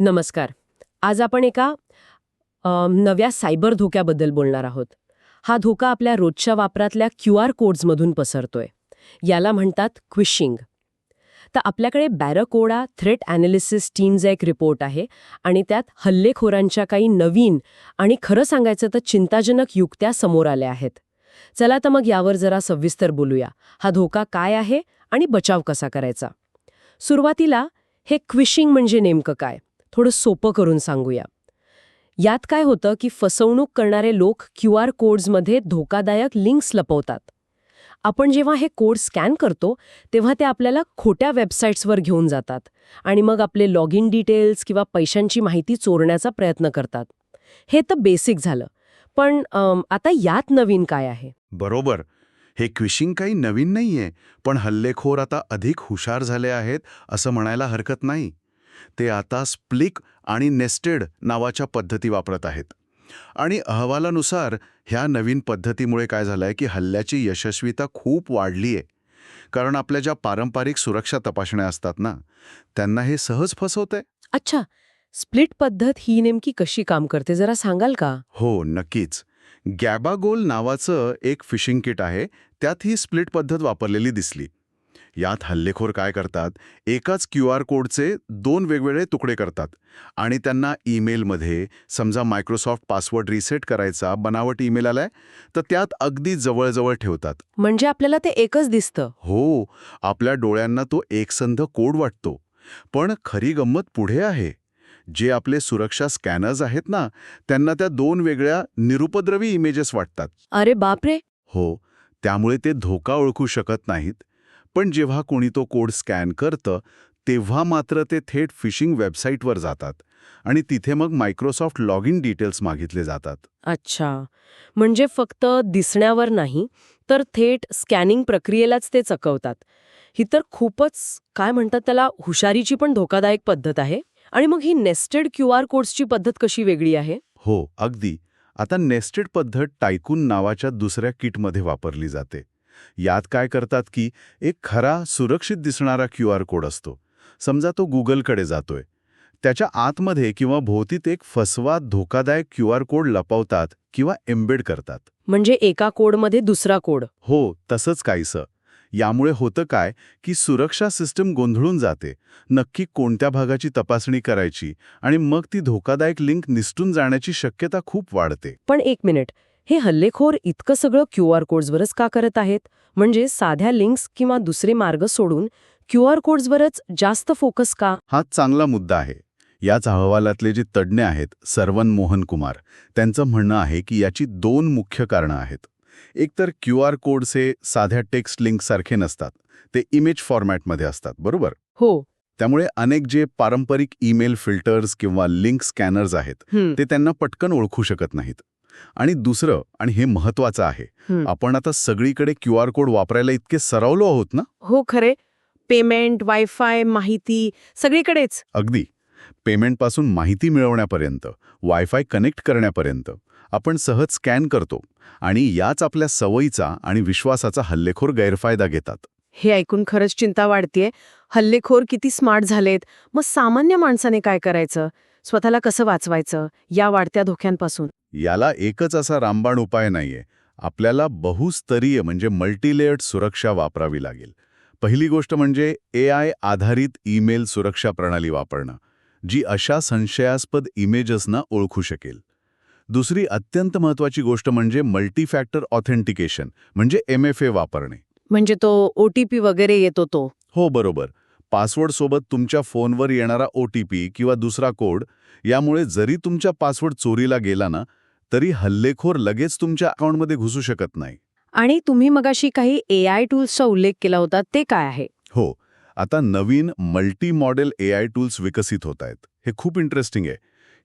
नमस्कार. आज आपण एका नव्या सायबर धोक्याबद्दल बोलणार आहोत. हा धोका आपल्या रोजच्या वापरातल्या क्यू आर कोड्समधून पसरतोय. याला म्हणतात क्विशिंग. तर आपल्याकडे बॅरकोडा थ्रेट ॲनालिसिस टीमचा एक रिपोर्ट आहे आणि त्यात हल्लेखोरांच्या काही नवीन आणि खरं सांगायचं तर चिंताजनक युक्त्या समोर आल्या आहेत. चला तर मग यावर जरा सविस्तर बोलूया. हा धोका काय आहे आणि बचाव कसा करायचा? सुरुवातीला हे क्विशिंग म्हणजे नेमकं काय? थोडं सोपं करून सांगूया. यात काय होतं की फसवणूक करणारे लोक क्यू आर कोड्समध्ये धोकादायक लिंक्स लपवतात. आपण जेव्हा हे कोड स्कॅन करतो तेव्हा ते आपल्याला खोट्या वेबसाईट्सवर घेऊन जातात आणि मग आपले लॉग इन डिटेल्स किंवा पैशांची माहिती चोरण्याचा प्रयत्न करतात. हे तर बेसिक झालं पण आता यात नवीन काय आहे? बरोबर. हे क्विशिंग काही नवीन नाहीये पण हल्लेखोर आता अधिक हुशार झाले आहेत असं म्हणायला हरकत नाही. ते आता स्प्लिक आणि नेस्टेड नावाच्या पद्धती वापरत आहेत. आणि अहवालानुसार ह्या नवीन पद्धतीमुळे काय झालंय की हल्ल्याची यशस्वीता खूप वाढली आहे कारण आपल्या ज्या पारंपरिक सुरक्षा तपासण्या असतात ना त्यांना हे सहज फसवतंय. अच्छा स्प्लिट पद्धत ही नेमकी कशी काम करते जरा सांगाल का? हो नक्कीच. गॅबागोल नावाचं एक फिशिंग किट आहे त्यात ही स्प्लिट पद्धत वापरलेली दिसली. यात हल्लेखोर काय करतात? एकाच क्यू आर कोडचे दोन वेगवेगळे तुकडे करतात. आणि त्यांना ईमेलमध्ये समजा मायक्रोसॉफ्ट पासवर्ड रिसेट करायचा बनावट ईमेल आलाय तर त्यात अगदी जवळजवळ ठेवतात. म्हणजे आपल्याला ते एकच दिसतं. हो आपल्या डोळ्यांना तो एकसंध कोड वाटतो. पण खरी गंमत पुढे आहे. जे आपले सुरक्षा स्कॅनर्स आहेत ना त्यांना त्या दोन वेगळ्या निरुपद्रवी इमेजेस वाटतात. अरे बापरे! हो त्यामुळे ते धोका ओळखू शकत नाहीत. पण जेव्हा कोणी तो कोड स्कॅन करतं तेव्हा मात्र ते थेट फिशिंग वेबसाईटवर जातात आणि तिथे मग मायक्रोसॉफ्ट लॉग इन डिटेल्स मागितले जातात. अच्छा. म्हणजे फक्त दिसण्यावर नाही तर थेट स्कॅनिंग प्रक्रियेलाच ते चकवतात. ही तर खूपच काय म्हणतात त्याला हुशारीची पण धोकादायक पद्धत आहे. आणि मग ही नेस्टेड क्यू आर कोड्सची पद्धत कशी वेगळी आहे? हो अगदी. आता नेस्टेड पद्धत टायकून नावाच्या दुसऱ्या किटमध्ये वापरली जाते. यात काय करतात की एक खरा सुरक्षित दिसणारा क्यू आर कोड असतो. समजा तो गुगलकडे जातोय. त्याच्या आतमध्ये किंवा भोवतीत एक फसवा धोकादायक क्यू आर कोड लपवतात किंवा एम्बेड करतात. म्हणजे एका कोडमध्ये दुसरा कोड. हो तसंच काहीसं. यामुळे होतं काय की सुरक्षा सिस्टम गोंधळून जाते. नक्की कोणत्या भागाची तपासणी करायची आणि मग ती धोकादायक लिंक निसटून जाण्याची शक्यता खूप वाढते. पण एक मिनिट. हे हल्लेखोर इतकं सगळं क्यू आर कोड्सवरच का करत आहेत? म्हणजे साध्या लिंक्स किंवा दुसरे मार्ग सोडून क्यू आर कोड्सवरच जास्त फोकस का? हा चांगला मुद्दा आहे. याच अहवालातले जे तज्ज्ञ आहेत सरवन मोहन कुमार त्यांचं म्हणणं आहे की याची दोन मुख्य कारणं आहेत. एकतर क्यू आर कोडचे साध्या टेक्स्ट लिंकसारखे नसतात ते इमेज फॉर्मॅटमध्ये असतात बरोबर? हो. त्यामुळे अनेक जे पारंपरिक ईमेल फिल्टर्स किंवा लिंक स्कॅनर्स आहेत हं, ते त्यांना पटकन ओळखू शकत नाहीत. आणि दुसरं आणि हे महत्वाचं आहे. आपण आता सगळीकडे क्यू आर कोड वापरायला इतके सरावलो आहोत ना? हो खरे. पेमेंट वायफाय माहिती सगळीकडेच. अगदी. पेमेंटपासून माहिती मिळवण्यापर्यंत वायफाय कनेक्ट करण्यापर्यंत आपण सहज स्कॅन करतो आणि याच आपल्या सवयीचा आणि विश्वासाचा हल्लेखोर गैरफायदा घेतात. हे ऐकून खरंच चिंता वाढतेय. हल्लेखोर किती स्मार्ट झालेत. मग सामान्य माणसाने काय करायचं? स्वतःला कसं वाचवायचं या वाढत्या धोक्यांपासून? याला एकच असा रामबाण उपाय नाहीये. आपल्याला बहुस्तरीय म्हणजे मल्टीलेयर्ड सुरक्षा वापरावी लागेल. पहिली गोष्ट म्हणजे ए आय आधारित ईमेल सुरक्षा प्रणाली वापरणं जी अशा संशयास्पद इमेजेसना ओळखू शकेल. दुसरी अत्यंत महत्वाची गोष्ट म्हणजे मल्टीफॅक्टर ऑथेंटिकेशन म्हणजे एम एफ ए वापरणे. म्हणजे तो ओ टी पी वगैरे येतो तो. हो बरोबर. पासवर्डसोबत तुमच्या फोनवर येणारा ओ टी पी किंवा दुसरा कोड यामुळे जरी तुमच्या पासवर्ड चोरीला गेला ना तरी हल्लेखोर लगेच तुमच्या अकाउंटमध्ये घुसू शकत नाही. आणि तुम्ही मगाशी काही ए आय टूल्सचा उल्लेख केला होता ते काय आहे? हो आता नवीन multi model A I tools विकसित होत आहेत. हे खूप इंटरेस्टिंग आहे.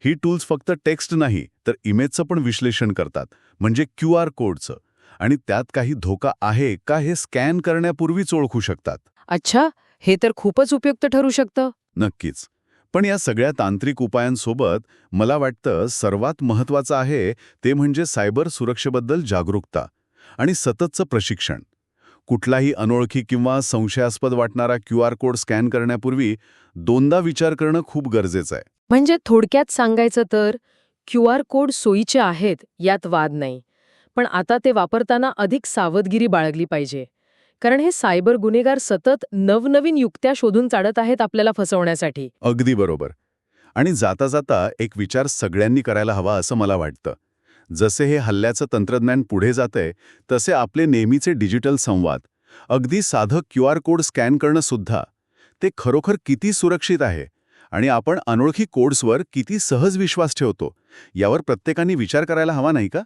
ही टूल्स फक्त टेक्स्ट नाही तर इमेजचं पण विश्लेषण करतात म्हणजे क्यू आर कोडचं आणि त्यात काही धोका आहे का हे स्कॅन करण्यापूर्वीच ओळखू शकतात. अच्छा हे तर खूपच उपयुक्त ठरू शकतं. नक्कीच. पण या सगळ्या तांत्रिक उपायांसोबत मला वाटतं सर्वात महत्त्वाचं आहे ते म्हणजे सायबर सुरक्षेबद्दल जागरूकता आणि सततचं प्रशिक्षण. कुठलाही अनोळखी किंवा संशयास्पद वाटणारा क्यू आर कोड स्कॅन करण्यापूर्वी दोनदा विचार करणं खूप गरजेचं आहे. म्हणजे थोडक्यात सांगायचं तर क्यू आर कोड सोयीचे आहेत यात वाद नाही. पण आता ते वापरताना अधिक सावधगिरी बाळगली पाहिजे. कारण हे सायबर गुन्हेगार सतत नवनवीन युक्त्या शोधून चाडत आहेत आपल्याला फसवण्यासाठी. अगदी बरोबर. आणि जाता जाता एक विचार सगळ्यांनी करायला हवा असं मला वाटतं. जसे हे हल्ल्याचं तंत्रज्ञान पुढे जातंय तसे आपले नेहमीचे डिजिटल संवाद अगदी साधं क्यू आर कोड स्कॅन करणं सुद्धा ते खरोखर किती सुरक्षित आहे? आणि आपण अनोळखी कोड्सवर किती सहज विश्वास ठेवतो? यावर प्रत्येकाने विचार करायला हवा नाही का?